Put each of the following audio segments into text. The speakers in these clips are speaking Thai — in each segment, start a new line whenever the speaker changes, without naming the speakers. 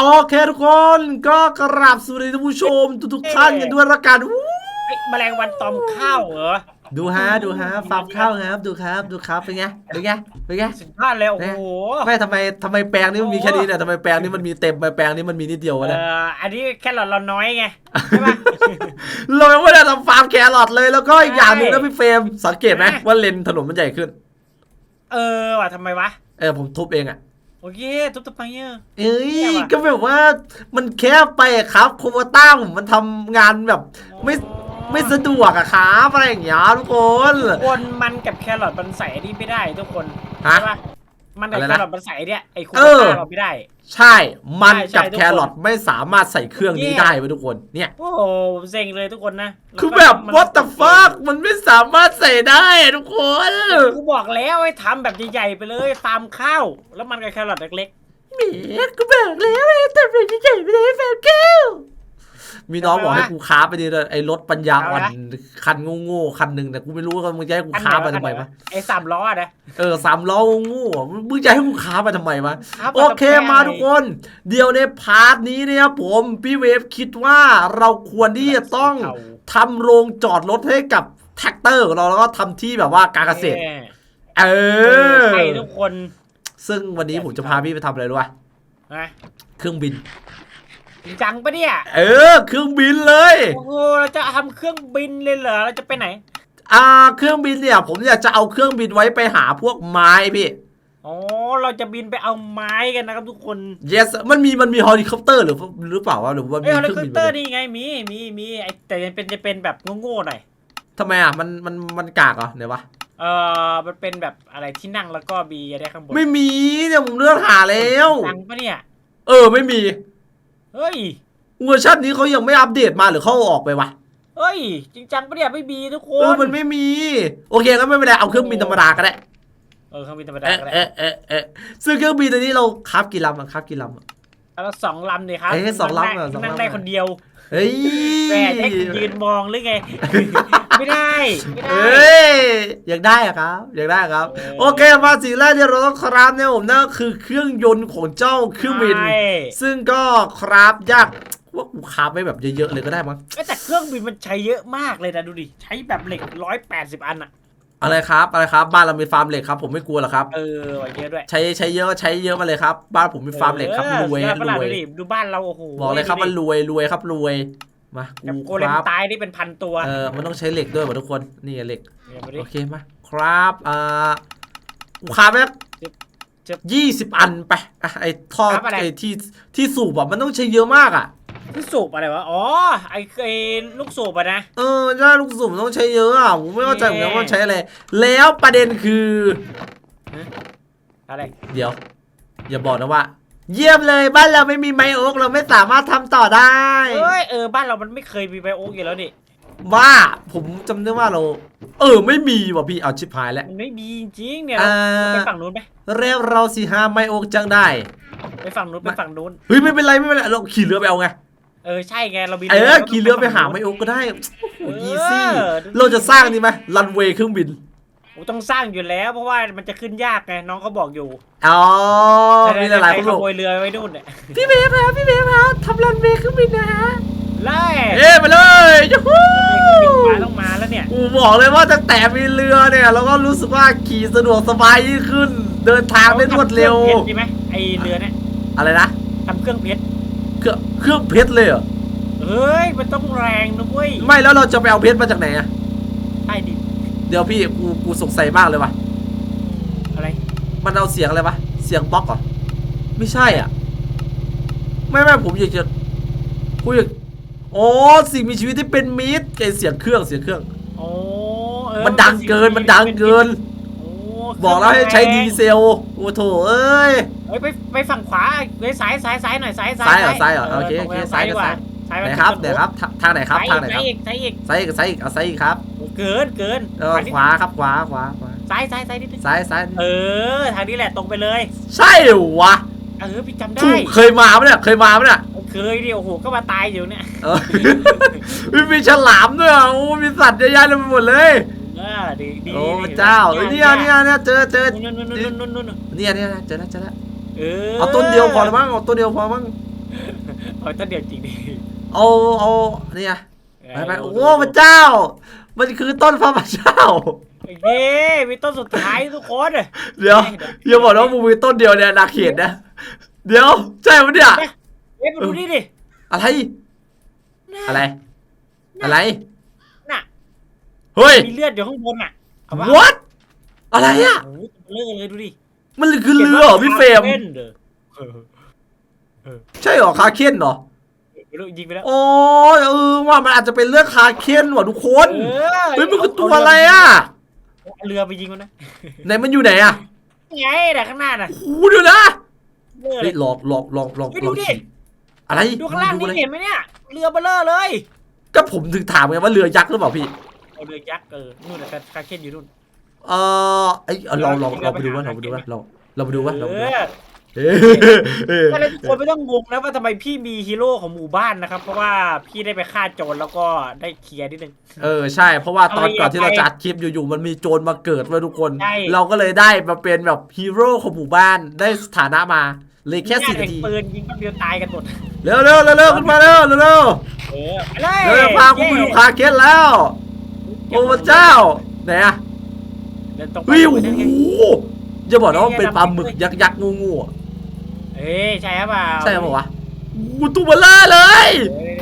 โอเคทุกคนก็กราบสวัสดีท่านผู้ชมทุกๆท่านกันด้วยละกันวู้
เฮ้ยแมลงวันตอมข้าวเหรอ
ดูฮะดูฮะฟาร์มข้าวครับ ดูครับดูครับเป็นไงเป็นไงเป็นไง
สุดยอดเลยโอ้โห
ไม่ทำไมทำไมแปลงนี้มันมีแค่นี้เนี่ยทำไมแปลงนี้มันมีเต็มไปแปลงนี้มันมีนิดเดียววะ
เอ
เนี่ย
ออันนี้แค่เราเราน้อยไงใช่ปะ
เรายังไม่ได้ทำฟาร์มแครอทเลยแล้วก็อีกอย่างหนึ่งนะ
ใช่
พี่เฟรมสังเกตไหม
ใช่
ว่าเลนถนนมันใหญ่ขึ้น
เออว่ะทำไมวะ
เออผมทุบเองอะ
โอเคทุบทำไมเนอะ
เอ้ย
แย่ว่ะ
ก็แบบว่ามันแคบไปอะครับโควต้าผมมันทำงานแบบไม่ไม่สะดวกอะครับอะไรอย่างเงี้ยทุกคน
คนมันกับแครอทมันใส่อันนี้ไม่ได้ทุกคน
ฮะ
ใช่ปะ มันกับ
อะไร
แค
นะ
รอทมันใส่เนี่ยไอ้คู
เออ
ต้าเราไม่ได้
ใช่ มัน
ใช่ใช่
กับ
ทุกคน
แครอทไม่สามารถใส่เครื่องนี้
เนี่ย
ได้เว้ยทุกคน เนี่ย
โอ้โหเซ็งเลยทุกคนนะ
คือแบบ what the fuck มันไม่สามารถใส่ได้อะทุกคน
กูบอกแล้วให้ทำแบบใหญ่ๆไปเลยฟาร์มข้าวแล้วมันกับแครอทเล็ก
แหมก็บอกแล้วไอ้แต่เป็นใหญ่ๆไปเลยแฟนแก้ว มีน้องบอกให้กูค้าไปดิเลยไอ้รถปัญญาอ่อนคันโง่ๆคันหนึ่งแต่กูไม่รู้ว่ามึงจะให้กู
ๆอันไหน
ค้าไป
วะ
ทำไมวะ
ไอ้สามล้ออะนะ
เออสามล้อโง่ๆมึงจะให้กูค้าไปทำไมวะ
ครับ
โอเคมาทุกคน เดี๋ยวในพาร์ทนี้เนี่ยผมพี่เวฟคิดว่าเราควรที่จะต้องทำโรงจอดรถให้กับแท็กเตอร์ของเราแล้วก็ทำที่แบบว่าการเกษตร เอ
เอ
อ
ใช่ทุกคน
ซึ่งวันนี้ผมจะพาพี่ไปทำอะไรรู้ป่ะ
นะ
เครื่องบิน
จ ริงจังปะเนี่ย
เออ เครื่องบินเลย
โอ้โห เราจะทำเครื่องบินเลยเหรอ เราจะไปไหน
อ่า เครื่องบินเนี่ย ผมอยากจะเอาเครื่องบินไว้ไปหาพวกไม้พี่
อ๋อ เราจะบินไปเอาไม้กันนะครับทุกคน
yes มันมีมันมีเฮลิคอปเตอร์หรือหรือเปล่าวะหรือว่ามี
เอ้ยเฮ
เค
ลิ
รื่อง
คอป
บิน
เตอร์
ไปเลย
นี่ไง มี มี มีไอแต่ยังเป็นจะเป็นแบบโง่ๆหน่อย
ทำไมอะมันมันมันกากเหรอเนี่ยวะ
เออมันเป็นแบบอะไรที่นั่งแล้วก็มีอะไรข้างบน
ไม่มีเนี่ยผมเลือกหาแล้ว
ตังปะเนี่ย
เออไม่มี
เฮ้ย
เวอร์ชันนี้เขายังไม่อัปเดตมาหรือเขาเอาออกไปวะ
เฮ้ย จริงจังปะเนี่ยไม่มีทุกค
เออนมันไม่มี โอเคก็ไม่เป็นไรเอาเครื่องบินธรรมดาก็ได้
เออเครื่องบินธรรมดา
เอ๊ะ
ก็ได้
เอ๊ะเอ๊ะเอ๊ะซึ่งเครื่องบินตัวนี้เราคราฟกี่ลำอะคราฟกี่ลำอะ
แล้วสองลำเลยครับ
เอ้ยสองลำเหรอ
นั่
สองลำ
นั่งได้คนเดียว
เฮ้ย
แหมจะให้ยืนมองหรือไง ไม่ได้ ไม่ได้
เอ้ยอยากได้อะครับอยากได้อะครับ
เออ
โอเคมาสิ่งแรกที่เราต้องคราฟเนี่ยผมนั่นก็คือเครื่องยนต์ของเจ้าเครื่องบิน
ใช่
ซึ่งก็คราฟยากว่ากูคราฟไม่แบบเยอะๆเลยก็ได้มั้ง
เอ้ยแต่เครื่องบินมันใช้เยอะมากเลยนะดูดิ ใช้แบบเหล็กร้อยแปดสิบอันอะ
อะไรครับอะไรครับ บ้านเรามีฟาร์มเหล็กครับ ผมไม่กลัวหรอกครับ
เออไว้เยอะด้วย
ใช้ใช้เยอะก็ใช้เยอะมาเลยครับ บ้านผมมีฟาร์มเหล็กครับ
ออ
รวย
สุดอดปะ
ร
ล่ะ
วย
ดูดิดูบ้านเราโอ้โห
บอกเลยครับ
ดู
ว่า
ดิ
รวยรวยครับรวยมา
แบบ
กู
โก
ค
เลม
รับ
ตายนี่เป็นพันตัว
เออมันต้องใช้เหล็กด้วยว่ะทุกคนนี่ไงเหล็ก
เนี่ยมาดิ
โอเคมาครับอ่ากูคราฟไป
จึ๊บจึ๊บ
ยี่สิบอันไปอะไอ้ท่อ
ครับอะไร
ไอ้ที่ที่สูบอะมันต้องใช้เยอะมากอะ
ที่สูบอะไรวะ อ๋อ ไอ้ไอ้ลูกสูบอะนะ
เออถ้าลูกสูบมันต้องใช้เยอะอะผมไม่เข้าใจเหมือนกัน
เย้
ว่ามันใช้อะไร แล้วประเด็นคือ
อะไร
เดี๋ยว อย่าบอกนะว่า เยี่ยมเลยบ้านเราไม่มีไม้โอ๊กเราไม่สามารถทำต่อได้
เอ้ย เออ บ้านเรามันไม่เคยมีไบโอ๊กอยู่แล้วนี่
ว่าผมจำได้ว่าเรา เออ ไม่มีว่ะพี่เอาชิบหายแล้ว
มันไม่มีจริงๆเนี่ย
อ่า
ไปฝั่งนู้นไหม
เรียเราสิหาไม้โอ๊กจังได้
ไปฝั่งนู้นไปฝั่งนู้น
เฮ้ยไม่เป็นไรไม่เป็นไรเราขี่เรือไปเอาไง
เออใช่ไงเราบิน
เออขี่เรือไปหาไม้โอ๊กก็ได้โอ้โห
เออ
ยีซี่
ดู
เราจะสร้างนี่ไหมรันเวย์เครื่องบิน
โอ้ต้องสร้างอยู่แล้ว เพราะว่ามันจะขึ้นยากไงน้องเขาบอกอยู่
อ๋อมีหลายๆคน
ข
บอก
โมยเรือไว้นู่นเนี่ย
พี่เบฟฮะพี่เบฟฮะทำรันเวย์เครื่องบินนะฮะ
ไล่
เอ้ไปเลยยูฮู
มาต้องมาแล้วเนี่ย
กูบอกเลยว่าตั้งแต่มีเรือเนี่ยเราก็รู้สึกว่าขี่สะดวกสบายยิ่งขึ้น เดินทางได้รวดเร็ว
ทำคองพชรดีไหมไอเรือเนี่ย
อะไรนะ
ทำเครื่องเพชร
เครื่องเครื่องเพชรเลยเหรอ
เฮ้ยมันต้องแรงนะเว้ย
ไม่แล้วเราจะไปเอาเพชรมาจากไหนอะ
ใต้ดิน
เดี๋ยวพี่กูกูสงสัยมากเลยว่ะ
อะไร
มันเอาเสียงอะไรวะเสียงบล็อกเหรอไม่ใช่อะ ไม่ไม่ผมอยากจะกูอยากอ๋อสิ่งมีชีวิตที่เป็นมิตรไอเสียงเครื่องเสียงเครื่อง
โอ้เออ
มันดังเกินมันดังเกิน
โอ้
บอกแล้วให้ใช้ดีเซลโอ้โถเอ้ย
เฮ้ยไปไปฝั่งขวาไปซ้ายซ้ายซ้ายหน่อยซ้าย
ซ้ายเหรอซ้ายเหรอโอเค
ตรง
โอเค
ไป
ซ้าย
ดีกว่าซ้าย
ไห
มัน
นครับ
ขึ้
ไหนครับทาทางไหนครับ
ซ้าย
ทางไหนครับ
อีกซ้ายอีก
ซ้ายอีกซ้ายอีกเอาซ้ายอีกครับ
โอ้เกินเกิน
เออ
ขวานิด
ขวาครับขวาขวาขวา
ซ้ายซ้ายซ้ายนิดนึง
ซ้ายซ้าย
เออทางนี้แหละตรงไปเลย
ใช่เหรอวะ
เออพี่จำ
ถู
ได้
กเคยมาปะเนี่ยเคยมาปะเนี่ย
เคยดิโอ้โหก็มาตายอยู่เนี่ย
เออมีมีฉลามด้วยอะโอ้มีสัตว์เยอะแยะเลยไปหมดเลย
เออดีดี
โอ้
ดี
พระเจ้าเอ้ยเนี่ยเนี่ยเนี่ยเจอเจอ
นู่นนู่นนู่นนู่นนู่น
เนี่ยเนี่ยเจอแล้วเจอแล้ว
เออ
เอาต้นเดียวพอแล้วมั้งเอาต้นเดียวพอมั้ง
เอาต้นเดียวจริงดิ
เอาเอาเนี่ยไปไปโอ้พระเจ้า มันคือต้นพระพเจ้า
โอเคมีต้นสุดท้ายทุกคน
เดี๋ยวอย่าบอกนะว่ามึงมีต้นเดียวเนี่ยนาเขตนะ เดี๋ยวใช่ปะเนี่ย
เอ๊ะมาดูนี่ดิ
อะไร
น่ะ
อะไร อะไร
น่ะ
เฮ้ย
มีเลือดอยู่ข้างบนอะเอาปะ
what อะไรอะ
โอ้โหเลือดเลยดูดิ
มันคือเรือเหรอพี่เฟรม
เล่นเด้อเออ
ใช่เหรอคาเคนเหรอ
ไม่รู้ยิงไปแล้ว
โอ้ยเออว่ามันอาจจะเป็นเรื่องคาเคนว่ะทุกคน
เออ
เฮ้ยมันคือตัวอะไรอะ
เอาเรือไปยิงมันนะ
ไหนมันอยู่ไหนอะ
ไงแต่ข้างหน้าน่ะ
โอ้โหเดี๋ยวนะ
เลือด
เฮ้ยหลอกหลอกหลอกหลอก
เฮ้ย
หล
ดู
อก
ดิ
ขี่อะไร
ดูข้างล่าง
ดูอะไร
นี่เห็นไหมเนี่ย เรือเบลเลอร์เลย
ก็ผมถึงถามไงว่าเรือยักษ์หรือเปล่าพี่
เอาเรือยักษ์เออนู่นน่ะคาเคนอยู่นู่น
เออไอยเอาเราเราเราไปดูว่าเราไปดูว่าเราเราไปดูว่าเราไป
เอ
ดูว่า
อ
เอ้ยเอ้ย
ก็เลยทุกคนไม่ต้องงงนะว่าทำไมพี่มีฮีโร่ของหมู่บ้านนะครับ เพราะว่าพี่ได้ไปฆ่าโจรแล้วก็ได้เคลียร์นิดนึง
เออใช่ เพราะว่าตอน
เอา
ก่อนที่เรา
ไป
จะอัดคลิปอยู่ๆมันมีโจรมาเกิดไว้ทุกคน
ใช่
เราก็เลยได้มาเป็นแบบฮีโร่ของหมู่บ้านได้สถานะมาเลยแค่สี่
ญ
นา
ติ
ที
แห่งปืนยิงแป๊บเดียวตายกันหมด
เร็วเร็วเร็วเร็วขึ้นมาเร็วเร็วเร็ว
เออไปเลย
เร็วพากูไปดูคาเคนแล้วโอ้พระเจ้าไหนอะ
เดินตรงไป
เฮ้ยโอ้
เดิน
โห
ไป
อย่าบอกนะว่าเป็นปลาหมึกยักษ์ยักษ์งูงูๆอะ
เอ้ยใช่หรือเปล่า
ใช่ไหมบอกวะโอ้โหตัวเบลล่าเลย
เอ้ย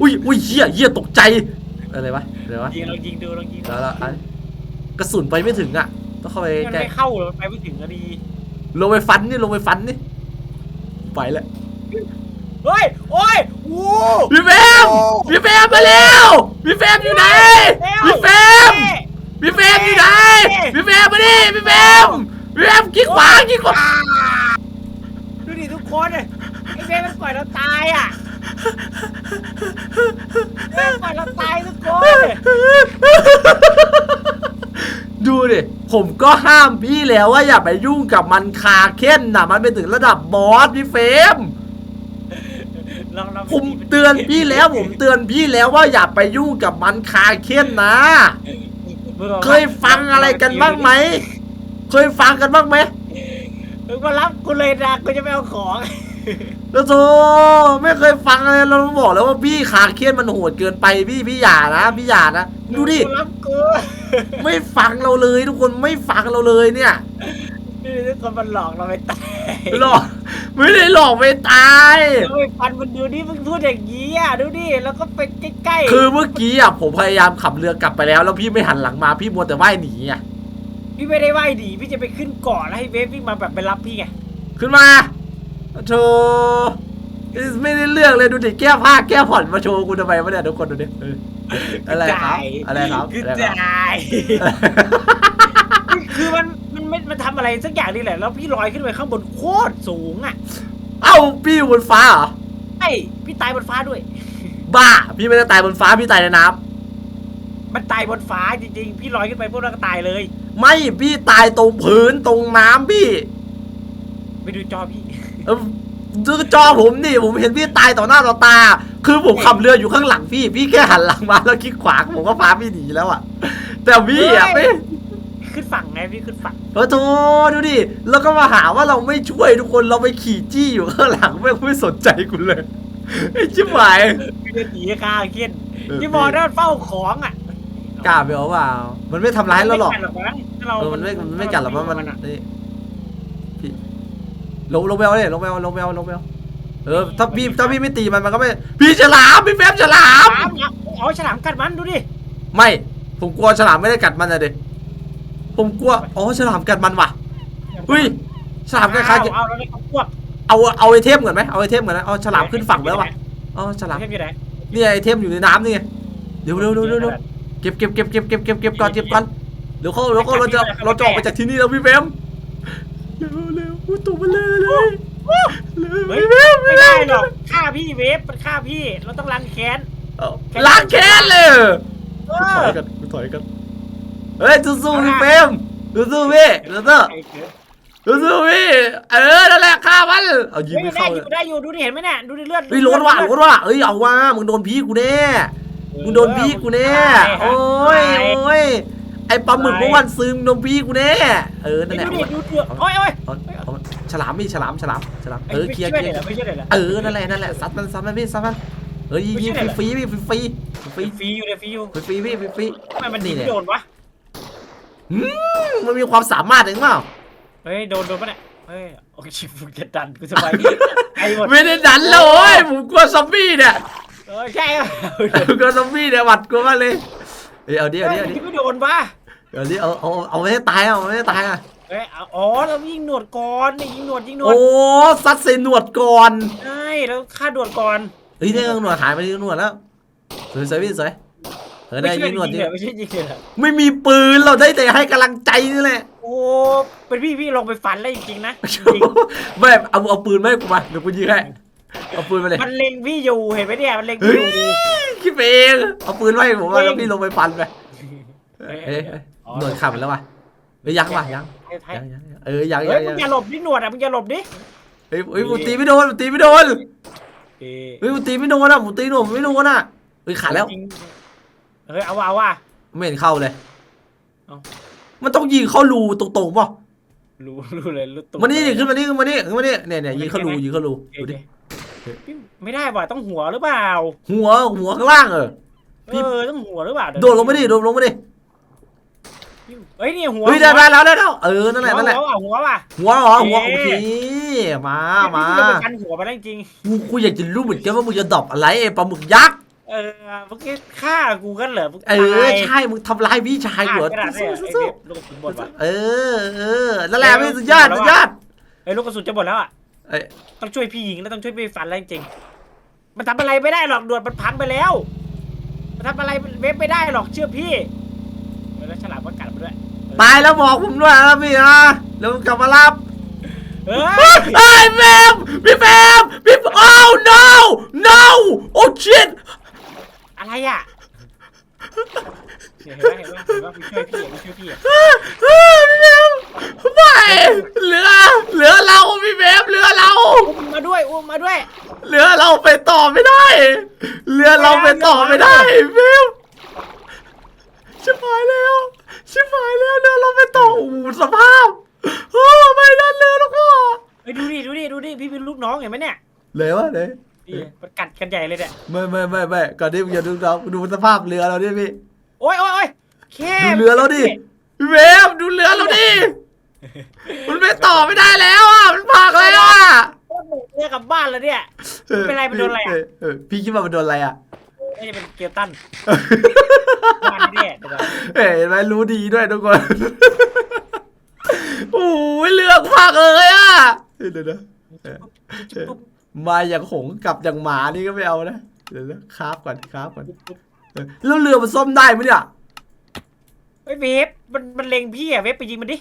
อุ้ยอุ้ยเหี้ยเหี้ยตกใจอะไรวะอะไรวะ
ยิงลองยิงดูลองยิงดู
แล้วแล้วอันกระสุนไปไม่ถึงอะต้องเข้าไป
มัน
ใกล้
ไม่เข้าเลยมันไปไม่ถึงนาที
ลงไปฟันนี่ลงไปฟันนี่ไปแล้ว
เฮ้ยโอ้ยโอ้
พี่แฟมพี่แฟมมาเร็วพี่แฟมอยู่ไหนพี่แฟม พี่แฟมอยู่ไหนพี่แฟมมาดิพี่แฟมพี่แฟมกิ๊กขวากิ๊กขวา
ดูดิทุกคนเลยไอ้เบ้มันปล่อยเราตายอะเบ้ปล่อยเราตายทุกคน
ดูดิผมก็ห้ามพี่แล้วว่าอย่าไปยุ่งกับมันคาเค้นน่ะมันเป็นถึงระดับบอสพี่เฟรม
ลองลอง
ผมเตือนพี่แล้ว ผมเตือนพี่แล้วว่าอย่าไปยุ่งกับมันคาเค้นนะ เคยฟังอะไรกันบ้างไหม เคยฟังกันบ้างไหม
มึงมารับกูเลยนะกูจะไปเอาของ
แล้วโธ่ไม่เคยฟังเลยเราบอกแล้วว่าพี่ขาเคียนมันโหดเกินไปพี่พี่อย่านะพี่อย่านะดูดิ
มึงมารับกู
ไม่ฟังเราเลยทุกคนไม่ฟังเราเลยเนี่ย
ดูดิทุกคนมันหลอกเราไปตาย
หลอกไม่ได้หลอกไปตาย
เราไปฟันมันดูดิมึงพูดอย่างนี้อะดูดิแล้วก็ไปใกล้ๆ
คือเมื่อกี้อะผมพยายามขับเรือกลับไปแล้ว แล้วพี่ไม่หันหลังมาพี่มัวแต่ว่ายหนีอะ
พี่ไม่ได้ว่ายดีพี่จะไปขึ้นเกาะแล้วให้เวฟวิ่งมาแบบไปรับพี่ไง
ขึ้นมาโธ่ไม่ได้เรื่องเลยดูดิแก้ผ้าแก้ผ่อนมาโชว์กูทำไมวะเนี่ยทุกคนดูดิเอออะไรครับอะไรครับ
คือ
อะไรครับ
จ่ายคือมัน มันไม่มันทำอะไรสักอย่างนี่แหละ แล้วพี่ลอยขึ้นไปข้างบนโคตรสูงอะ
เอ้าพี่อยู่บนฟ้าเหรอ
ไอ้พี่ตายบนฟ้าด้วย
บ้า พี่ไม่ได้ตายบนฟ้าพี่ตายในน้ำ
มันตายบนฟ้าจริงๆ พี่ลอยขึ้นไปพวกเราก็ตายเลย
ไม่พี่ตายตรงพื้นตรงน้ำพี่
ไปดูจอพี่
เออดูจอผมนี่ผมเห็นพี่ตายต่อหน้าต่อตา คือผมขับเรืออยู่ข้างหลังพี่ พี่แค่หันหลังมาแล้วคลิกขวาผมก็พาพี่หนีแล้วอะแต่พี่อะ
เฮ้
ไม่
ยขึ้นฝั่งไงพี่ขึ้นฝั่ง
โอ้โหดูดิ แล้วก็มาหาว่าเราไม่ช่วยทุกคนเราไปขี่จี้อยู่ข้างหลังไม่ไม่สนใจกูเลยไอ้ชิบหาย
พี่จะหนีคาเคียน
เออ
พี่บอกนะมันเฝ้าของอะ
กล้าไปเอาเปล่ามันไม่ทำร้ายเราหรอก
ไม่กัดหรอกมั้งถ้าเอ
อมันไม่มันไม่กัดหรอกมันมัน
อะ
นี่พี่ลงลงไปเอาเนี่ยลงไปเอาลงไปเอาลงไปเอาเออถ้าพี่ถ้าพี่ไม่ตีมันมันก็ไม่พี่ฉลามพี่แฟมฉลาม
ฉลามอะเอาฉลามกัดมันดูดิ
ไม่ผมกลัวฉลามไม่ได้กัดมันนะเด็ ผมกลัวอ๋อฉลามกัดมันว่ะเฮ้ยฉลามคล้ายๆ
เอาเอาแล้วเอาพวก
เอาเอาไอเทมก่อนไหมเอาไอเทมก่อนนะเอาฉลามขึ้นฝั่งแล้วว่ะอ๋อฉลาม
เทพอยู่ไหน
นี่ไอเทมอยู่ในน้ำนี่ไงเร็วเร็วเร็วเร็วเร็วเก็บเก็บเก็บเก็บเก็บเก็บเก็บก่อนเก็บก่อนเดี๋ยวเขาเดี๋ยวเขาเราจะเราจะออกไปจากที่นี่แล้วพี่แฟมเร็วเร็วอุ๊ยตัวมันเลยเลย
เฮ้ย
พี่แฟม
ไม่ได้หรอกฆ่าพี่เวฟมันฆ่าพี่ เราต้องล้างแค้น
เอาล้างแค้นเลย
เอ
กู
อ
ถอยกันกูถอยกัน เฮ้ยสู้ๆพี่เฟรมสู้ๆพี่สู้
ไอ้เสือ
ๆสู้ๆพี่เออนั่นแหละฆ่ามันเอายิง
เฮ้ย
ไม่
ได้
เข้า
อ
เลย
ยู่ได้อยู่ดูดิเห็นไหมเนี่ยดูดิเลือด
เฮ้ยรถว่ะรถว่ะเอ้ยเอาว่ามึงโดนพี่กูแน่มึงโดนพี่กูแน่โอ้ยโอ้ยไอปลาหมึกเมื่อวันซึมโดนพี่กูแน่เออนั่นแหละ
ดู
เอา
ดิ
มัน
ดูเดือดโอ้ยโอ้ย
เอาเอามันฉลามพี่ฉลามฉลามฉลามเออ
ไม่
เคลียร์
ช่วย
เคลี
เลยย
ร์
เหรอไม่ช่วยเลยเหรอ
เออ นั่นแหละ นั่นแหละ ซัดมัน ซัดมันพี่ ซัดมันเออยิงยิง
ไม่ใช่เหรอ
ฟรีๆพี่ฟรีๆฟรี
ฟรีอยู่เลยฟรีอยู่
ๆฟรีๆพี่ฟรี
ทำไมมัน
นี่
ยิง
แหละ
ไม่โดนวะ
ๆ อืมมันมีความสามารถเองเปล่า
เฮ้ยโดนโดนปะเนี่ยเฮ้ยโอเคมึงจะดันกูสบายไอ้หมด
ไม่ได้ดันเลยโอ้ยผมกลัวซอมบี้เนี่ย
เออใช่เหรอ
ผมกลัวซอมบี้เนี่ยหวัดกลัวมากเลยเฮ้ยเอาดิเอาดิ
เฮ้ย
เอาดิ
ยิงไม่โดนวะ
เอาดิเอาเอาเอาไม่ให้ตายเอาไม่ให้ตายอะ
เฮ้ยเอาอ๋อเรายิงหนวดก่อนนี่ยิงหนวดยิงหนวด
โอ้ซัดใส่หนวดก่อน
ใช่แล้วฆ่าหนวดก่อน
เฮ้ยเนี่ยหนวดหายไปที่หนวดแล้วสวยสวยพี่สวย เออได้
ไม่ใช่
ยิงหนวด
ยิ
จ
ง
ริง
เหรอไม่ใช่ยิงเหรอ
ไม่มีปืนเราได้แต่ให้กำลังใจนี่แหละ
โอ้เป็นพี่พี่ลงไปฟันแล้วจริงๆนะจริง
ไม่เอาเอาปืนมาให้กูมาเดี๋ยวกูยิงให้เอาปืนมาเลย
มันเล็งพี่อยู่เห็นไหมเนี่ยมันเล็ง
เฮ้
พี่
ย
อยู่
คิดไปเองเอาปืนมาให้ผมมา
เฮ้ย
แล้วพี่ลงไปฟันไป
เฮ้ย
เอ้ย
เฮ้ยอ๋อ
หนวดขับไปแล้ววะเอ้ยยังวะยัง
เฮ้ย
ยังยังยังเออยัง
เฮ้
ยั
ย
ง
มึ
ยังง
อย่าหลบดิหนวดอะมึงอย่าหลบดิ
เฮ้ยเฮ้ยผมตีไม่โดนผมตีไม่โดน
เอ้ย
เฮ้ยผมตีไม่โดนอะผมตีหนูไม่โดนอะเฮ้ยขาดแล้ว
จริง เฮ้ยเอาว่ะเอาว่ะ
ไม่เห็นเข้าเลย
เอ้า
มันต้องยิงเข้ารูตรงๆป่ะ
รู้รู้เลยรู้ตัว
มานี่ดิขึ้นมานี่ขึ้นมานี่ขึ้นมานี่เนี่ยเนี่ยยิงเข้ารูยิงเข้ารู
โอ
ดู
เค
ดิ
พี่ไม่ได้ว่ะต้องหัวหรือเปล่า
หัวหัวข้างล่างเออ พี่
เออต้องหัวหรือเปล่า
โดดลงมาดิโดดลงมาดิ
เฮ้ยนี่หัว
เฮ้ยได้ได้แล้วได้แล้วเออนั่นแหละนั่นแหละ
หัวว่ะหัวว่ะ
หัวเหรอหัว
เอ๊ะ
โอเคมามา
พี่จะไปกันหัวไปแล้วจริง
กูกูอยากจะรู้เหมือนกันว่ามึงจะดรอปอะไรไอ้ปลาหมึกยักษ์
เออเมื่อกี้ฆ่ากูกันเหรอมึง
เออ
ตาย
ใช่ มึงทำร้ายพี่ชาย
ฆ่า
หัว
กระดาษเนี่ยไอ้
สู้
เว็บลูกกระสุนหมดว่ะ
ๆเออเออนั่นแหละพี่สุดยอดสุดยอด
ไอ้ยลูกกระสุนจะหมดแล้วอะ
เอ้ย
ต้องช่วยพี่ยิงแล้วต้องช่วยพี่ฟันแล้วจริงๆมันทำอะไรไม่ได้หรอกดวดมันพังไปแล้ว มันทำอะไรเว็บไม่ได้หรอกเชื่อพี่เออแล้วฉลามก็กัดมาด้วย
ตายแล้วบอกผมด้วยนะพี่นะแล้วมึงกลับมารับ
เอ
เฮ้ย
อ
ไอ้แฟมพี่แฟมพี่โอ้ no no โอ้ shit
อะไรอะเห็นไหมเห็นไหมเห็นไหมพี่ช่วยพี่พี่ช่วยพี่อะ
พี่แฟมไม่เหลือเหลือเราพี่แฟมเหลือเรา
อุ้มมาด้วยอุ้มมาด้วย
เหลือเราไปต่อไม่ได้เหลือเราไปต่อไม่ได้เฟมชิบหายแล้ว ชิบหายแล้วเหลือเราไปต่อโอ้โหสภาพโอ้ไม่นั่นเลยแล้วก็
เฮ้ยดูดิดูดิดูดิพี่เป็นลูกน้องเห็นไหมเนี่ย
เลยวะเลย
พี่มันกัดกันใหญ่เลยเนี่ย
ไม่ไม่ไม่ไม่ก่อนที่มึงจะดูเราดูสภาพเรือเราดิพี่
โอ้ยโอ้ยโอ้ยแค่
ดูเรือเราดิพี่เวฟดูเรือเราดิมันไปต่อไม่ได้แล้วอะมันพังแล้วอะ
โอ้โหเรียกกลับบ้านแล้วเนี่ยเป็นไรมันโดนอะไรอะ
เเพี่คิดว่ามันโดนอะไรอะ
น่าจะเป็นเกียร์ตันบ้านนี่เนี่ยเดี๋ยวก่อน
เห็นไหมรู้ดีด้วยทุกคนโอ้ยเรือพังเลยอะเดี๋ยวนะเออเออ มาอย่างหงส์กลับอย่างหมานี่ก็ไม่เอานะเดี๋ยวนะคราบก่อนคราบก่อนเออแล้วเรือมันซ่อมได้ไหมเนี่ย
เฮ้ยเวฟมันมันเล็งพี่อะเวฟไปยิงมันดิ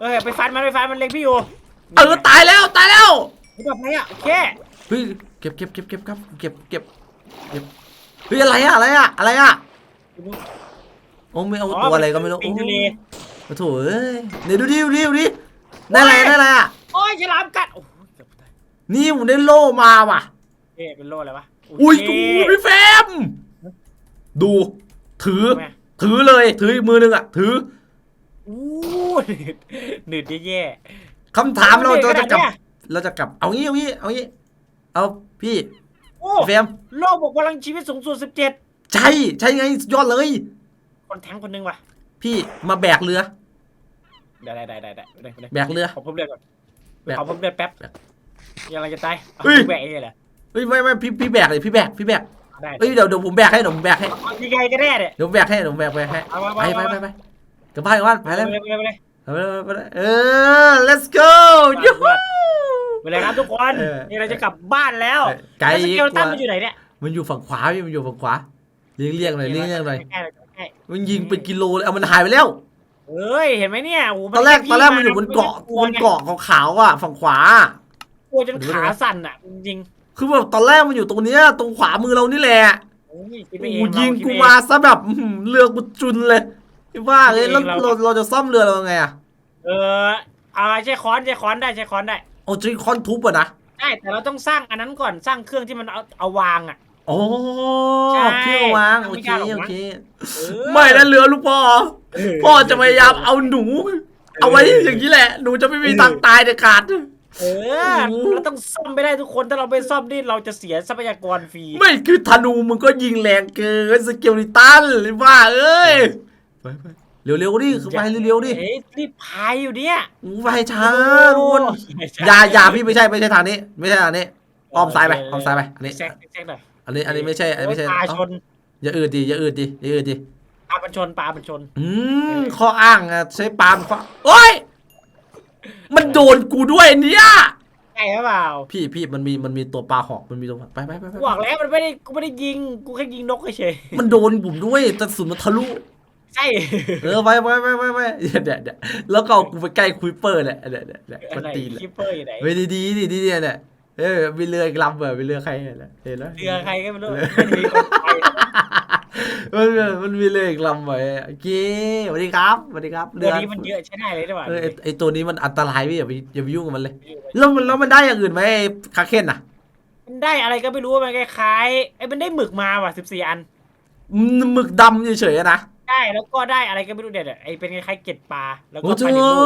เออไปฟันมันไปฟันมันเล็งพี่อยู่
เออตายแล้วตายแล้ว
ไม่แบบไหนอะโอเค
เฮ้ยเก็บเก็บเก็บเก็บครับเก็บเก็บเก็บเฮ้ยอะไรอะอะไรอะอะไรอะโอ้ไม่เอาตัวอะไรก็ไม่รู้
ปิงทะเล
โอ้โถเอ้ยเดี๋ยวดูดิดูดิดูดิได้อะไรได้อะไรอะ
โอ้ยฉลามกัดโอ้โหเกือบตาย
นี่ผมได้โล่มาว่ะ
เอ๊ะเป็นโล่อะไรวะ
อุ้ย
โเค
ดูพี่แฟม ดูถือ
ทำไม
ถือเลยถืออีกมือหนึงอะถือ
อู้หนืดแย่
คำถามเราจะ
ขน
จะ
ด
กลับ
นี้ย
เราจะกลับ เอางี้เอางี้เอางี้เอาพี่
โอ้
พี่แฟม
โลกบอกพลังชีวิตสูงสุดสิบเจ็ด
ใช่ใช่ไงสุดยอดเลย
คนแทงคนหนึงว่ะ
พี่มาแบกเรือ
ได้ได้ได้ได้ได้ได้ได้
แบกเรือ
ขอเพิ่มเลือดก่อน
แบก
ขอเพิ่มเลือดแป๊บ
แบก
ยังไงจะตายเอา
เฮ้ย
แบกเองเหรอ
เฮ้ยไม่ไม่พี่พี่แบกเลยพี่แบกพี่แบก
ได้
เฮ้ยเดี๋ยวเดี๋ยวผมแบกให้เดี๋ยวผมแบกให้
เอายังไงกันแน่เนี่ย
เดี๋ยวผมแบกให้เดี๋ยวผมแบกไปให้
เอามา
ไป
มา
ไป
มา
ไปไปกลับบ้านกลับบ้านไป
ไป
แล้ว
เลยไปเลยไปเลย
ไปเลยไปเลยเออ let's go ยูฮู
ไปเลยครับทุกคน
เออ
นี่เราจะกลับบ้านแล้ว
ไกล
แล้วส
อีก
เกล
ก
ตั
ว่าน
มันอยู่ไหนเนี่ย
มันอยู่ฝั่งขวาพี่มันอยู่ฝั่งขวาเลี้ยงเลี้ยงหน่อยเลี้ยงเลี้ยงหน่อย
ใกล้ๆใกล้
มันยิงเป็นกิโลเลยเอามันหายไปแล้ว
ๆเอ้ยเห็นไหมเนี่ยโอ้โห
ตอนแรก
พี่
ตอนแรกมันอยู่บนเกาะ
กลัว
บน
ไง
เกาะขาวๆอะฝั่งขวา
ก ลัวจนขาสั่นอะจริง
คือแบบตอนแรกมันอยู่ตรงเนี้ยตรงขวามือเรานี่แหละ
ๆโอ้ยคิดไป
โอ้
เอ
โห
ง
ยิง
เรคิด
กู
ไปเอ
มาซะแบบอื้อหือเรือกูจุนเลยคิดว่าเอ้ยแล้ว
เรา
เราเราจะซ่อมเรือเราไงอะ
เออเอาใช้ค้อนใช้ค้อนได้ใช้ค้อนได้
โอ้ใช้คอนทุบอะนะ
ได้แต่เราต้องสร้างอันนั้นก่อนสร้างเครื่องที่มันเอาเอาวางอะ
โอ้
ใช่
เครื่องวาง
ไม่
โอเค
กล้าหรอกนะ
โอเค
เออ
ไม่นะเรือลูกพ่อพ่อจะพยายามเอาหนู เอาไว้อย่างนี้แหละ หนูจะไม่มีทางตายเด็ดขาด
เออเราต้องซ่อมไม่ได้ทุกคนถ้าเราไม่ซ่อมนี่เราจะเสียทรัพยากรฟรี
ไม่คือธนูมึงก็ยิงแรงเกินสเกลลิตันหรือว่าเอ้ยไปไปเร็วๆดิคือไปเร็วๆดิ
เฮ้ยรีบพายอยู่เนี่ย
มึงไปช้าทุกคนอยาอยาพี่ไม่ใช่ไม่ใช่ทางนี้ ไม่ใช่ทางนี้อ้อมซ้ายไปอ้อมซ้ายไปอันนี้
แซกแซกหน่อย
อันนี้อันนี้ไม่ใช่อันนี้ไม่ใช่
โอ้ยปลาช
เอ้านอย่าอืดดิอย่าอืดดิอย่าอืดดิ
ปลามันชนปลามันชน
อืมข้ออ้างอะใช้ปาล์มข้อโอ้ย มันโดนกูด้วยเนี่ย
ใช่หรือเปล่า
พี่พี่มันมีมันมีตัวปลาหอกมันมีตัวไปไปไปไป
กูบอกแล้วมันไม่ได้กูไม่ได้ยิงกูแค่ยิงนกเฉย
มันโดนผมด้วยแต่สุดมันทะลุ
ๆใช่
เออไปไปไปไปไปเดี๋ยวเดี๋ยวเดี๋ยวแล้วก็เอากูไปใกล้คุยเปอร์แหละเดี๋ยวเดี๋ยวเดี๋ยว
อะ
มัน
ไร
ตีเลย
คิปเปอร์อยู่ไหน
เฮ้ยดีดีดีดีดีเนี่ยเออมีเรืออีกลำเหรอมีเรือใครเนี่ยเห็นแล้ว
เรือใครก็ไม่รู้ไม่มีคนไป
มันมีมันมีเรืออีกลำไว้โอเคสวัสดีครับสวัสดีครับ
เรือนี้มันเยอะใช้ได้เลยดีกว่า
เออไอ้ไอตัวนี้มันอันตรายพี่อย่าไปอย่าไปยุ่งกับมันเลยแล้วมันแล้วมันได้อย่างอื่นไหมไอ้คาเคนน่ะ
มันได้อะไรก็ไม่รู้มันคล้ายๆไอ้มันได้หมึกมาว่ะสิบสี่อัน
อืมหมึกดำเฉยๆอะนะ
ได้แล้วก็ได้อะไรก็ไม่รู้เด็ดไอ้เป็นคล้ายๆเกล็ดปลาแล้วก็
โอ้
ป
โห
ลาดิโม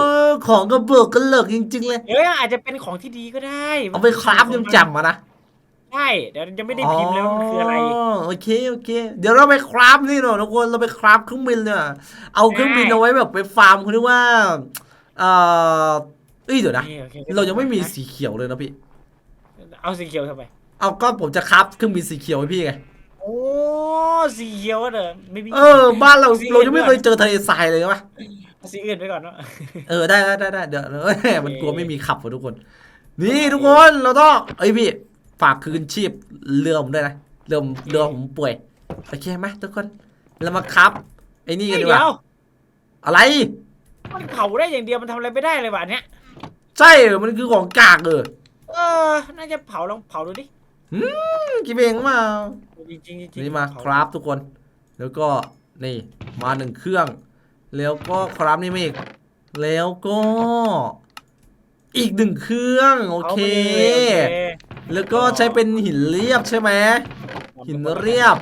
ของกระเบิกกระเหลิกจริง ๆ เลย
เอ้ยอาจจะเป็นของที่ดีก็ได้
เอาไปคราฟยำจำมานะ
ใช่เดี๋ยวจะไม่ได้พิมพ์เลยว่ามันคืออะไร
โอเคโอเค เดี๋ยวเราไปคราฟนี่หน่อยทุกคนเราไปคราฟเครื่องบินเนี่ยเอาเครื่องบินเอาไว้แบบไปฟาร์มเขาเรียกว่าเอ่อเอ้ยเดี๋ยวนะ
โอค
เรายังไม่มีสีเขียวเลยนะพี่
เอาสีเขียวทำไม
เอาก็ผมจะคราฟเครื่องบินสีเขียวให้พี่ไง
โอ้สีเขียวอะเด้อไม่มี
เออบ้านเราเรายังไม่เคยเจอทะเลทรายเลยนะ
เอาสีอื่นไปก่อนเนาะ
เออได้ได้ได้ได้เดี๋ยวเอ้ยมันกลัวไม่มีขับวะทุกคน นี่ทุกคนเราต้องเอ้ยพี่ ฝากคืนชีพเรือผมด้วยนะเรือผมเรือผมป่วยโอเคไหมทุกคนเรามาครับไอ้นี่กัน
เฮ้ย
ดีก
เดี๋
ว่า
ยว
อะไร
มันเผาได้อย่างเดียวมันทำอะไรไม่ได้เลยว่ะอันเนี้ย
ใช่เหรอมันคือของกากเออ
เออ น่าจะเผาลองเผาดูดิ
กินเองมา
จริงจริงๆจริงๆ
นี่มา
เผ
คราฟทุกคน แล้วก็นี่มาหนึ่งเครื่อง แล้วก็คราฟนี่มาอีกแล้วก็ อีกหนึ่งเครื่อง โอ
ผา
เค
ไปเลยโอเค
แล้วก็ใช้เป็นหินเรียบใช่ไหมหินเรียบ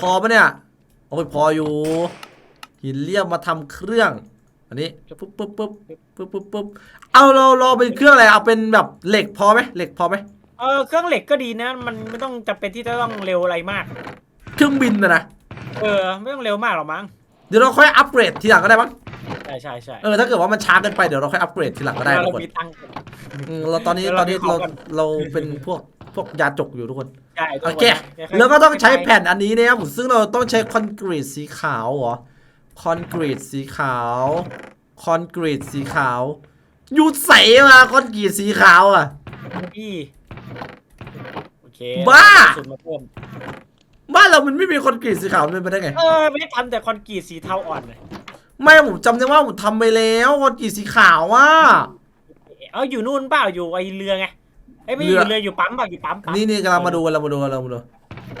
พอปะเนี่ยโอ้ยพออยู่ หินเรียบมาทำเครื่อง อันนี้ปุ๊บปุ๊บปุ๊บปุ๊บปุ๊บปุ๊บเอาเราเราเป็นเครื่องอะไรเอาเป็นแบบเหล็กพอไหมเหล็กพอไหม
เออเครื่องเหล็กก็ดีนะ มันไม่ต้องจำเป็นที่จะต้องเร็วอะไรมาก
เครื่องบินนะนะ
เออไม่ต้องเร็วมากหรอกมั้ง
เดี๋ยวเราค่อยอัปเกรดทีหลังก็ได้มั้ง
ใช่ใช่ใช่
เออถ้าเกิดว่ามันช้าเกินไปเดี๋ยวเราค่อยอัปเกรดทีหลังก็ได้ทุ
เรา
กคน
มีตังค์
อืมเราตอนนี้
เดี๋ยว
ตอ
เรา
นนี้
มีข
เรา
องกัน
เราเป็นพวกพวกยาจกอยู่ทุกคน
ใช่
โอเค แล้วก็ต้องใช้แผ่นอันนี้นะครับผมซึ่งเราต้องใช้คอนกรีตสีขาวเหรอ คอนกรีตสีขาว คอนกรีตสีขาวอยูใสมาคอนกรีตสีขาวอะ
พี่โอเค
บ้า
สุดมาเพิ่ม
บ้านเรามันไม่มีคอนกรีตสีขาวมันเป็นไปได้ไง
เออไม่ได้ทำแต่คอนกรีตสีเทาอ่อนเลย
ไม่ผมจำได้ว่าผมทำไปแล้วคอนกรีตสีขาวอะ
เอออยู่นู่นเปล่าอยู่ไอเรือไงไอ้ยไม่อ
เรื
ยู่
อ
เรืออยู่ปั๊มเปล่าอยู่ปั๊มปั๊ม
นี่นี่กำลังมาดูกำลังมาดูกำลังมาดู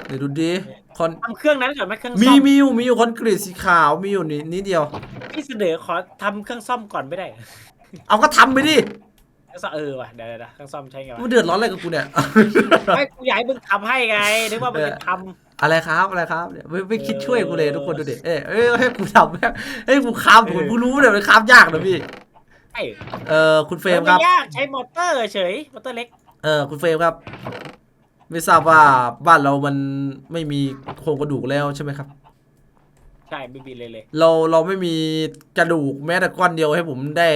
เดี๋ยวดูดิคอน
ทำเครื่องนั้นก่อนไหมเครื่อง
มี
ซ่อม
มีอยู่มีอยู่คอนกรีตสีขาวมีอยู่นิดนิดเดียว
พี่เสนอขอทำเครื่องซ่อมก่อนไม่ได้
เอาก็ทำไปดิ
เครื่องซ่อมเออว่ะเดี๋ยวเดี๋ยวเดี๋ยวเครื่องซ่อมใช่ไงวะ
มันเดือดร้อนอะไรกับกูเนี่ย
ไม่กูอยากให้มึงทำให้ไงนึกว่ามึงจะท
อะไรครับอะไรครับเนี่ยไม่ไม่คิดช่วยกูเลยทุกคนดูดิเอ้ยเอ้ยให้กูทำให้ให้กูคามผมกูรู้เนี่ยมันคามยากนะพี่ำ
ไอ้
เอ่อคุณเฟรมครับ
ไยากใช้มอเตอร์เฉยมอเตอร์เล็ก
เออคุณเฟรมครับ ไม่ทราบว่าบ้านเรามันไม่มีโครงกระดูกแล้วใช่ไหมครับ
ใช่ไม่มีเลยเลย
เราเราไม่มีกระดูกแม้แต่ก้อนเดียวให้ผมได้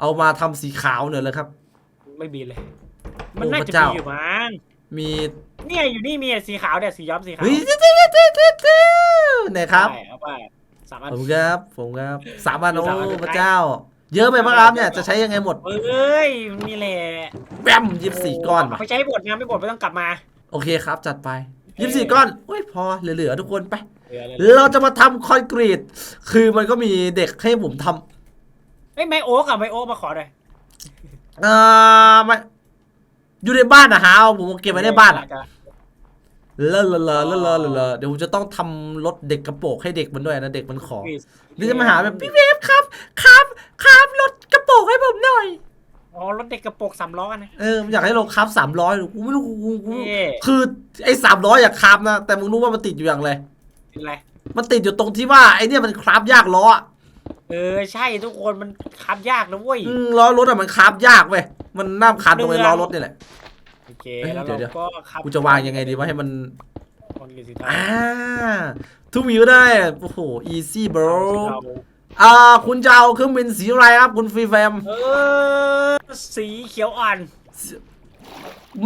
เอามาทำสีขาวเนี่ยเลยครับ
ไม่มีเลย
โอ้
มันน่า
พระ
จะ
เจ้า
มีอยู่มั้ง
มี
เนี่ยอยู่นี่มีสีขาวเนี่ยสีย้อมสีขาว
เฮ้ยเต้เต้เต้เต้เต้ไหนครับ
ใช่เอาไปสามอัน
ผมครับ ผมครับ สามอันโอ้
สามอัน
พระเจ้า เยอะไปปะครับเนี่ย จะใช้ยังไงหมด
เอ้ยนี่แหละ
แบมยี่สิบสี่ก้อนว่ะ
ไม่ใช้หมดนะไม่หมดไม่ต้องกลับมา
โอเคครับ จัดไปยี่สิบสี่ก้อนโอ้ยพอเหลือๆทุกคนไป
เหลือเลย
เราจะมาทำคอนกรีต คือมันก็มีเด็กให้ผมท
เอ้ยไมโอ๊กอะไมโอ๊กมาขอหน่อยำ
อ่ามา อยู่ในบ้านนะฮะเอาผมเก็บไว้ในบ้านอะเลอะเลอะเลอะเลอะเลอะเลอะเลอะเดี๋ยวผมจะต้องทำรถเด็กกระโปรงให้เด็กมันด้วยนะเด็กมันขอเดี๋ยวจะมาหาแบบพี่เวฟครับครับครับรถกระโปรงให้ผมหน่อย
อ๋อรถเด็กกระโปรงสามล้อนะ
เอออยากให้เราครับสามร้อยกูไม่รู้กูกูกู
นี่
คือไอ้สามร้อยอยากครับนะแต่มึงรู้ว่ามันติดอยู่อย่างไร
เป็นไร
มันติดอยู่ตรงที่ว่าไอ้เนี่ยมันคราฟยากล้ออะ
เออใช่ทุกคนมันคับยากนะเว้ย
อืมล้อรถอะมันคาบยากเว้ย มันน้ำคันตรงไอ้ล้อรถนี่แหละ
โอเค
เอ้ย
แล้ว
เดี๋ยว
เราก็ขับ
กูจะวางยังไงดีวะให้มัน
คนกินสีเทา
อ่าทุกวิวได้โอ้โห easy bro
สีเทา
อ่าคุณจะเอาเครื่องบินสีอะไรครับ คุณฟรีแฟม
เออสีเขียวอ่อน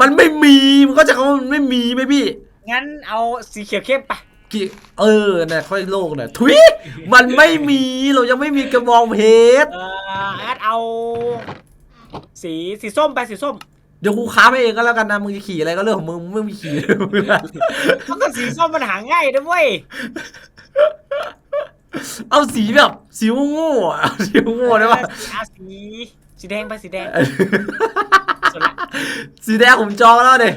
มันไม่มีมันก็จะเขามันไม่มีไหมพี่
งั้นเอาสีเขียวเข้มไป
กี่เออน่ะค่อยโลกน่ะทุยมันไม่มีเรายังไม่มีกระบองเพชร
เอองั้นเอา สีสีส้มไปสีส้ม
เดี๋ยวกูค้าไปเองก็แล้วกันนะมึงจะขี่อะไรก็เรื่องของมึงมึงไม่มีขี่
มันก็สีส้มมันหาง่ายนะเว้ย
เอาสีแบบสีโง่ๆอะเอาสีโง่ได้ปะ
เอาสีสีแดงไปสีแดงสุดละ
สีแดงผมจองแล้วเด็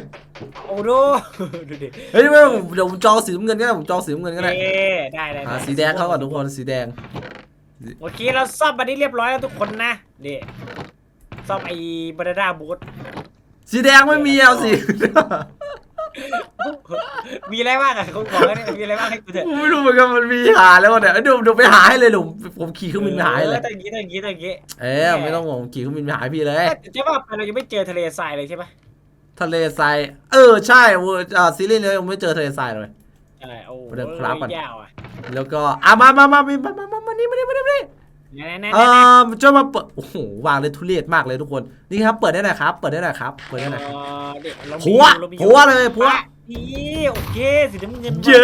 โอ้ดูดูดิ
เฮ้ยไม่ผมเดี๋ยวผมจองสีน้ำเงินก็ได้ผมจองสีน้ำเงินก็ได้
เอ๊ะได้ได้
หา
ได้
สีแดงเขาก่อนทุกคนสีแดง
เมื่อกี้เราซ่อมมาได้เรียบร้อยแล้วทุกคนนะเด็ ซ่อมไอ้บานาน่าบูท
สีแดงไม่มีเอาสี
มีอะไรบ้างอะคุณบอกว่าเนี่ยมีอะไรบ้างให้กูเถอะ
ผมไม่รู้เหมือนกันมันมีหาแล้วเนี่ยเดี๋ยวเดี๋ยวไปหาให้เลยเดี๋ยวผมผมขี่เครื่องบินไปหาให้เลย
ออต้องอย่างงี้ต้องอย่างงี้ต้องอย่างงี้
เอ๊ะไม่ต้องห่วงผมขี่เครื่องบินไปหาพี่เลย
ใช่ป่ะเรายังไม่เจอทะเลทรายเลยใช่ปะ
ทะเลทรายเออใช่เวอร์อ่าซีรีส์นี้ยังไม่เจอทะเลทรายเลย
ใช่โอ้
เดี๋ยวครับก่อน
ยาวอะ
แล้วก็อะมามามามามามามานี่มานี่มานี่มานี่
แน่ๆ
เออจะมาเปิดโอ้โหวางเลยทุเรศมากเลยทุกคนนี่ครับเปิดได้หน่อยครับ เปิดได้หน่อยครับเปิดได้หน่อย
เออเด็กเรามี
ผัว
เรามี
ผัวเลยผัว
นี่โอเคสีน้ำเงิน
เย้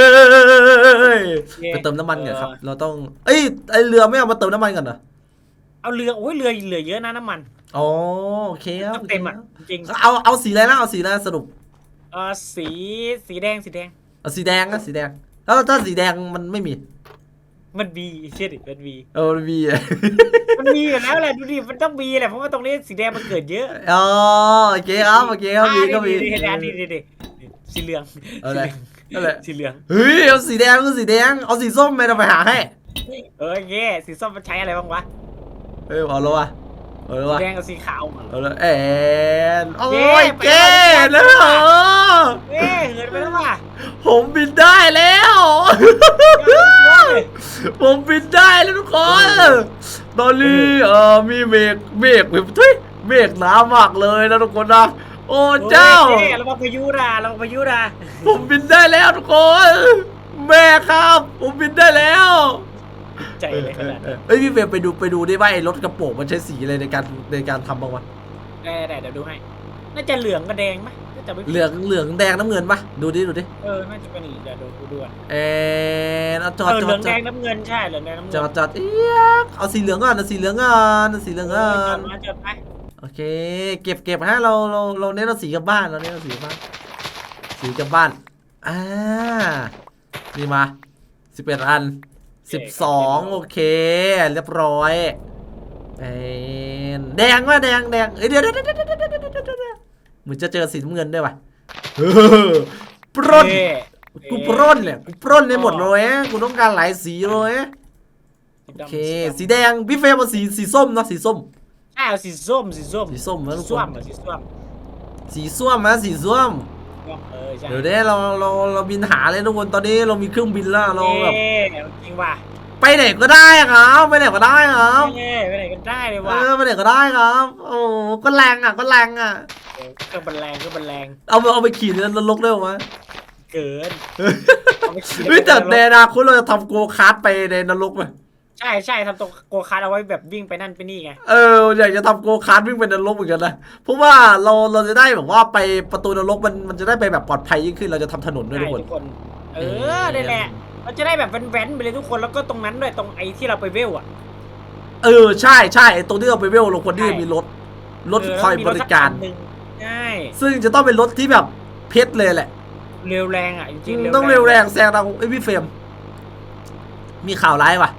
ย
โอค
ไปเติมน้ำมันก่อนครับ เราต้องเอ้ยไอเรือไม่เอามาเติมน้ำมันก่อนเหรอ
เอาเรือโอ้ยเรือเหลือเยอะนะน้ำมัน
อ๋อโอเคครับ
ต้องเต็มอะจริง
เอาเอาสีอะไรนะเอาสีอะไรสรุป
ๆเออสีสีแดงสีแดง
เอาสีแดงนะสีแดงแล้วถ้าสีแดงมันไม่มี
มันมีเชื่อดิมันมี
เออมันมี
มันมีอยู่แล้วแหละดูดิมันต้องมีแหละเพราะว่าตรงนี้สีแดงมันเกิดเยอะ
อ๋อโอเคครับโอเคครับมีก็มี
อ่านี่นี่นี่นี่นี่สีเหลือง
เอาเลยเอาเลย
สีเหลือง
เฮ้ยเอาสีแดงก็สีแดงเอาสีส้มไปเราไปหาให้
เออโอเคสีส้มมันใช้อะไรบ้างวะ
เฮ้ยเอาแล้ววะ เอาแล้ว
สี
วะ
แดงกับสีขาว
เอาแล้วเอ็นโอ้ย
ไป
เก
แล้ว
แล้วเหรอ
เอ๊ะเหินไปแล้วว่ะ
ผมบินได้แล้ว ผมบินได้แล้วทุกคน ตอนนี้เออมีเมฆเมฆแบบทุยเมฆหนามากเลยนะทุกคนนะโอ้เจ้า
โอ้ยเรามาพายุราเรามาพายุรา
ผมบินได้แล้วทุกคน แม่ครับ ผมบินได้แล้ว
ใจเลยขนาดนั้น
เอ้ยพี่เฟรมไปดูไปดูได้ว่าไอ้รถกระโปรงมันใช้สีอะไรในการในการทำบ้างวะ
ได้ได้เดี๋ยวดูให้ น่าจะเหลืองกับแดงไหมน่าจะไม่ผิด
เหลืองเหลืองแดงน้ำเงินปะดูดิดูดิ
เออ น่าจะเป็นอีกเดี๋ยวดูกูดูอะ
เออเอาจ
เอ
อด
อ
จ
เห
อ
ลื
ด
อง
จ
แด
อด
งน้ำเงินใช่เหลืองแดงน้ำ
จ
เงิ
อดจอดเอียกเอาสีเหลืองก่อนเอาสีเหลืองก่อนเอาสีเหลือง
เอ
ก่อ
อนจอดมาจอดไป
โอเค เก็บเก็บฮะเราเราเราเน้นเอาสีกลับบ้านเราเน้นเอาสีกลับบ้านสีกลับบ้านอ่านี่มาสิบเอ็ดอัน สิบสองโอเค เรียบร้อยแดงว่าแดงแดงเดี๋ยวเดี๋ยวเดี๋ยวเหมือนจะเจอสีน้ำเงินด้วยว่ะปร้นกูปล้นเนี่ยกูปล้นด้หมดเลยกูต้องการหลายสีเลยโอเคสีแดงพี่เฟย์มาสีสีส้มนะสีส้ม
อ่าสีส้มสีส้ม
สีส้มนะทุกคน
มสีส้ม
สีส้มนะสีส้ม
เออใช่
เดี๋ยวเนี้เราเราเราบินหาเลยทุกคนตอนนี้เรามีเครื่องบินแล้วเราแบบ
เอ๊ะจริงว่ะ
ไปไหนก็ได้ครับ ไปไหนก็ได้ครับ
เอ๊ะไปไหนกันได้เลย
เอ
ว่ะ
อไปไหนก็ได้ครับ โอ้ก็แรงอะก็แรงอะ
เออเครื่องบรรแรงเครื่องบรรแรง
เอาไปเอาไปขี่ในนรกได้ไหม
เกินเอาไปขี่
เฮ้ยแต่ในอนาคตเราจะทำโกคาร์ดไปในนรกไหม
ใช่ใช่ทำตัวโกคาร์ดเอาไว้แบบวิ่งไปนั่นไปนี่ไง
เอออยากจะทำโกคาร์ดวิ่งไปนรกเหมือนกันนะเพราะว่าเราเราจะได้แบบว่าไปประตูนรกมันมันจะได้ไปแบบปลอดภัยยิ่งขึ้นเราจะทำถนนด้วย
ใช่
ทุกคน
ทุกคน เออได้แหละเราจะได้แบบแว้นๆไปเลยทุกคนแล้วก็ตรงนั้นด้วยตรงไอ้ที่เราไปเวลอะ
เออใช่ใช่ไอ้ตรงที่เราไปเวลเราควรที่จะมีรถรถ
เค
อยบริการ
แล้วมีถสัคันหนึ่งใช่
ซึ่งจะต้องเป็นรถที่แบบเพชรเลยแหละ
เร็วแรงอะจริงๆ
ต้องเร็วแรงแซงเราไอยพี่เฟรมมีข่าวร้ายว่ะ
ว่ะ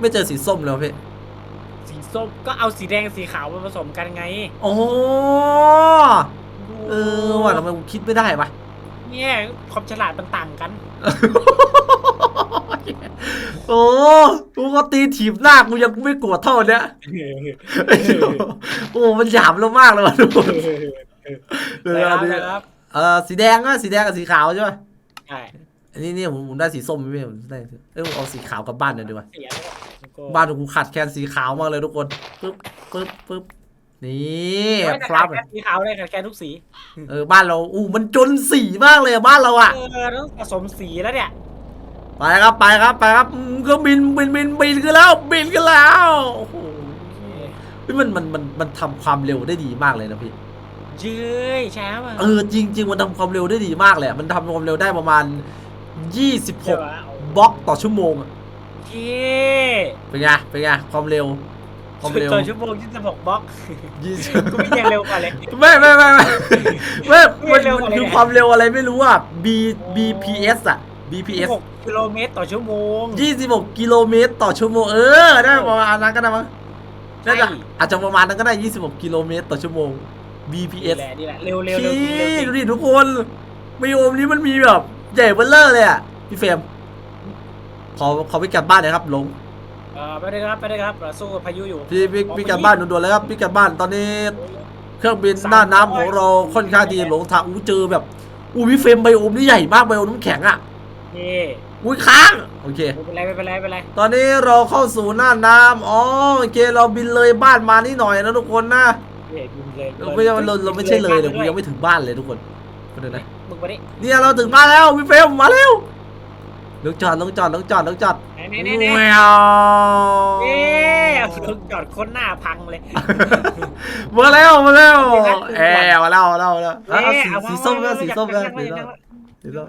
ไม่เจอสีส้มเลยว่ะพี่
สีส้มก็เอาสีแดงกับสีขาวมาผสมกันไง
โอ้เออว่ะทำไมกูคิดไม่ได้วะ
เนี่ยความฉลาดมันต่างกัน
โอ้กูก็ตีถีบหน้ากูยังไม่กลัวเท่าเนี้ยโอ้มันหยาบเรามากเลยว่ะทุกคนเออ
เลยค
อั
รับ
นนี้
เลยครับ
เออสีแดงอะสีแดงกับสีขาวใช่ไหม
ใช่
เอันนี้เนี่ยผมผมได้สีส้มไม่ผมได้เออผมเอาสีขาวกลับบ้านหน่อยดีกว่า
เสียแล้วแล้วก็
บ้านของกูขาดแคลนสีขาวมากเลยทุกคนปึ๊บปึ๊บปึ๊บนี่
ไม่แต่
ครับ
ขาดแค่สีขาวเลยขาดแค่ทุกสี
เออบ้านเราอู้มันจนสีมากเลยอะบ้านเราอะ
เออต้องผสมสีแล้วเนี่ย
ไปครับไปครับไปครับอืมก็บินบินบินบินกันแล้วบินกันแล้วโอ้โหเฮ้ยมันมันมันมันทำความเร็วได้ดีมากเลยนะพี่
เย้ยใช่ป่ะ
เออจริงจริงมันทำความเร็วได้ดีมากเลยอะมันทำความเร็วได้ประมาณ 26 บล็อกต่อชั่วโมงอะ
เย้
เป็นไง เป็นไง ความเร็ว ความเร็ว
ต่อชั่วโมงยี่สิบหกบล็อก
ยี่สิบ
กูไม่ยังเร็วกว่าเลย
ไม่ไม่ไม่ไม่ไม่มัน
เร็ว
มัน
กว่าเลย
คือความเร็วอะไรไม่รู้อะ B BPS อะ BPS
หกกิโลเมตรต่อชั่วโมง
26 กิโลเมตรต่อชั่วโมง เออ ได้ประมาณนั้นก็ได้มั้งน่าจะ
ใช่
อาจจะประมาณนั้นก็ได้ 26 กิโลเมตรต่อชั่วโมง
นี่
BPS
แหละนี่แหละเร็วเร็วเร็วจริงเร็วจริง
ดูดิทุกคนมีโอมนี้มันมีแบบ ใหญ่เบ้อเร่อเลยอะพี่เฟรมขอขอไปกลับบ้านหน่อยครับหลง
เออไปเลยครับไปเลยครับเราสู้กับพายุอยู่
พี่พี่พี่กลับบ้านด่วนๆเลยครับพี่กลับบ้านตอนนี้ เครื่องบินหน้าน้ำของเราค่อนข้างดีหลงทางอู้เจอแบบอู้พี่เฟรมไบโอมนี่ใหญ่มากไบโอมน้ำแข็งอะ
นี่
อุ้ยค้างโอเค
ไม่เป็นไรไม่เป็นไรไม่เป็นไร
ตอนนี้เราเข้าสู่หน้าน้ำอ๋อโอเคเราบินเลยบ้านมานี่หน่อยนะทุกคนนะ
เฮ้ยบินเลย
เราไม่ใช่เราเราไม่ใช่เลยเลยกูยังไม่ถึงบ้านเลยทุกคนมาดูนะ
มึงไปดิ
เนี่ยเราถึงบ้านแล้วพี่เฟรมมาเร็วลงจอดลงจอดลงจอดลงจอด
ไหนไหนไหนไหน
แมว
เอ๊ะจอดคนหน้าพังเลย
มาแล้วมาแล้ว
ไม่รักกู
เอ๊ะมาแล้วมาแล้วมาแล้วอะ
เอ๊ะ
สี
เอา
สีส้ม
เอา
นะสีส้มนะ
ยัง
สี
ยัง
ส้ม
ยัง
สีส้ม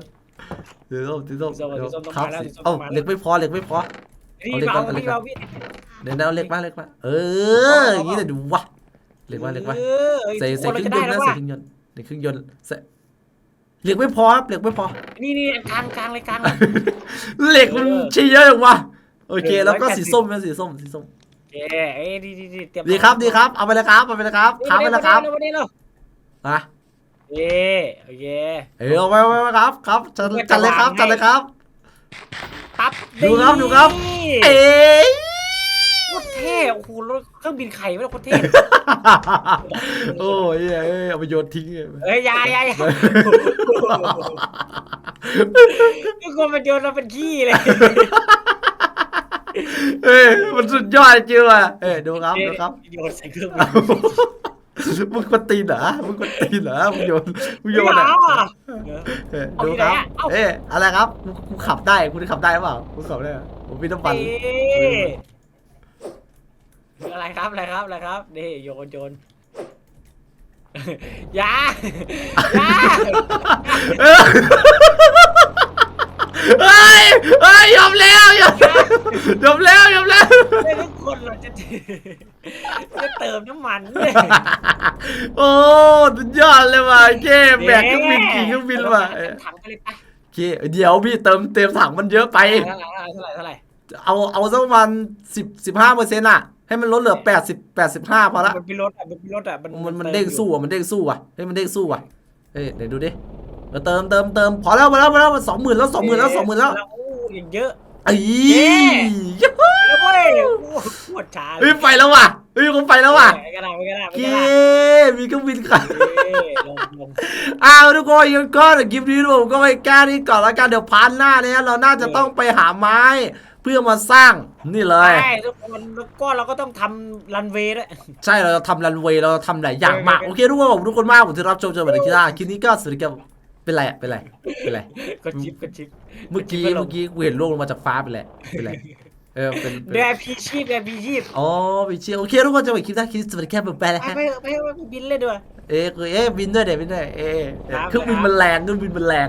สีส้มสีส้ม
สีส้มสีส้มต้อง
ครับ
มาแล้ว
สี
สีส้ม
เอ้า
ต้องมาแล้ว
เหล็กไม่พอเหล็กไม่พอ
นี่
เอา
เบา
เล็กก่อน
พี่
เอาเล็กก่อน
เบาพี่
เดี๋ยวเดี๋ยวเหล็กมาเหล็กมาเอออย่างนี้เลยดูวะเหล็กมาเหล็กมา
เออเอ้ย
ใส่
ทุ
ใส่
ก
เค
น
รื่องยนต์นะ
เราจะได้แล้ว
ใส่
ว่ะ
เครื่องยนต์ในเครื่องยนต์ใส่ เหล็กไม่พอครับเหล็กไม่พอ
นี่นี่กลางกลางเลยกลางเลย
เหล็กมัน
เออ
ใช่เยอะจังวะโอเค
เออ
แล้วก็
180
สีส้มนะสีส้มสีส้ม
โอเคเอ้ยดีดีดีเตรียม
ดีครับดีครับเอาไปเลยครับเอาไปเลยครับค้าไปเลยครับ
วันนี้เรา
นะ
เอ้โอเค
เออเอาไปเอาไปครับครับจัด
เพื่อจะ
จัดเลยครับ
วางให้
จัดเลยครับ
ปั๊บ
ดูครับดูครับ
นี่
เอ๊ะ
โคตรเท่โอ้โหรถ เครื่องบินไข่ไม่ได้โคตรเท่
โอ้ยเอ้ยเอาไปโยนทิ้งเลย
เอ้ยอยาอยาอยาทุกคนมันโยนเราเป็นขี้เลย
เอ้ยมันสุดยอดจริงว่ะเอ้ยดูครับดูครับ
โยนใส่เครื่องบิ
เอา
น
มึงกวนตีนเหรอมึงกวนตีนเหรอมึงโยนมึงโยน
ไม่
อะ
เอาอะ
เอ้ย
เอา
ดู
ที่
ครับ
ไหนอะเอ้า
เอ้ยอะไรครับกูกูขับได้กูขับได้หรือเปล่ากูขับได้เหรอผมมีน้ำมัน
เอ๊ะ อะไรครับอะไรครับอะไรครับนี่โยนโยนอยาอยา
เอ้ยเฮ้ยเฮ้ยยอมแล้วยอมแล้วยอมแล้วยอมแล้ว
ไม่ทุกคนเราจะจะเติมน้ำมันเลย
โอ้สุดยอดเลยว่ะเก้แบกเครื่องบินขี่เครื่องบินว่ะ
เอถังไปเลยไป
เก้เดี๋ยวพี่เติมเต็มถังมันเยอะไป
เท่าไหร่เท่าไหร่เท่าไหร่
เอาเอาสักประมาณสิบสิบห้าเปอร์เซ็นต์อะ ให้มันลดเหลือแปดสิบแปดสิบห้าพอละ
มันเป็นรถอะมันเป็นรถอะมัน
มันมัน
ติ
เด้ง
อยู่
สู้อะมันเด้งสู้อะเฮ้ยมันเด้งสู้อะเฮ้ยเดี๋ยวดูดิเออเติมเติมเติมพอแล้วพอแล้วพอแล้วสองหมื่นแล้วสองหมื่นแล้วสองหมื่นแล้ว
โอ้ยังเยอะ
ไอ้
เย้
ยูฮู
แล้วเว้ยโอ้โคตรช้าเล
เฮ้ย
ย
ไปแล้วว่ะเฮ้ยคงไปแล้วว่ะ
ไม่กระดาษไม่กระดาษไม่
เก
กระดาษ
มีเครื่องบินขับ
เอ้ยลงลง
อ้าวทุกคนยังก็เดี๋ยวคลิปนี้ผมก็ไปแก้นี่ก่อนแล้วกันเดี๋ยวพาร์ทหน้าเนี่ยเราน่าจะต้องไปหาไม้ เพื่อมาสร้างนี่เลย
ใช่ทุกคนแล้วก็เราก็ต้องทำรันเวย์ด้วย
ใช่เราจะทำรันเวย์เราจะทำหลายอย่างมาก
เออ
โอเคทุกคนขอบคุณทุกคนมากผมที่รับชมเจอกันในคลิปหน้าคลิปนี้ก็สวัสดีครับเป็นไรอะเป็นไรเป็นไร
กดชิปกดชิป
เมื่อกี้
ไม่ลง
เมื่อกี้กูเห็นโลกลงมาจากฟ้าเป็นไรเป็นไรเออเป็นเป็น
เดยพีชีพเดยพีชีพ
อ๋อไปเชียร์โอเคทุกคนเจะไปคลิปหน้าคลิปสวัสดีครับบ๊ายบายแล้ว
ไป
ฮะ
ไปเถอะไปเถอะไปบินเลยด้วย
เอ๊ะเอ๊ะบินด้วยเดี๋ยวบินด้วยเอ๊ะเอ๊ะ
ครับ
เครื่องบินมันแรงเครื่องบินมันแรง